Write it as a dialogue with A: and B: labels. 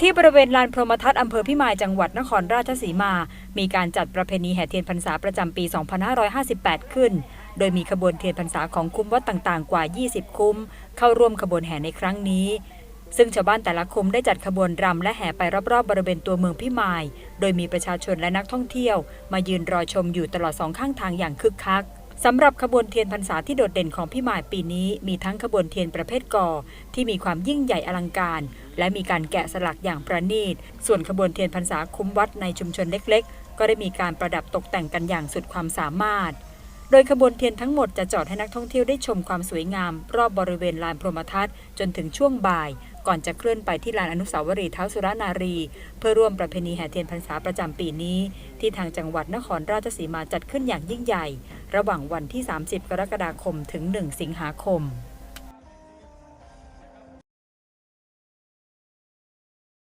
A: ที่บริเวณลานพรหมทัศน์อำเภอพิมายจังหวัดนครราชสีมา มีการจัดประเพณีแห่เทียนพรรษาประจำปี 2558 ขึ้น โดยมีขบวนเทียนพรรษาของคุ้มวัดต่างๆ กว่า 20 คุ้ม เข้าร่วมขบวนแห่ในครั้งนี้ ซึ่งชาวบ้านแต่ละคุ้มได้จัดขบวนรำและแห่ไปรอบๆ บริเวณตัวเมืองพิมาย โดยมีประชาชนและนักท่องเที่ยว มายืนรอชมอยู่ตลอดสองข้างทางอย่างคึกคักสำหรับขบวนเทียนพรรษาที่โดดเด่นของพี่หมายปีนี้ มีทั้งขบวนเทียนประเภทกอที่มีความยิ่งใหญ่อลังการ และมีการแกะสลักอย่างประณีต ส่วนขบวนเทียนพรรษาคุ้มวัดในชุมชนเล็กๆ ก็ได้มีการประดับตกแต่งกันอย่างสุดความสามารถ โดยขบวนเทียนทั้งหมดจะจอดให้นักท่องเที่ยวได้ชมความสวยงาม รอบบริเวณลานพรหมทัศน์จนถึงช่วงบ่าย ก่อนจะเคลื่อนไปที่ลานอนุสาวรีย์เท้าสุรนารี เพื่อร่วมประเพณีแห่เทียนพรรษาประจำปีนี้ ที่ทางจังหวัดนครราชสีมาจัดขึ้นอย่างยิ่งใหญ่ ระหว่างวันที่ 30 กรกฎาคมถึง 1 สิงหาคม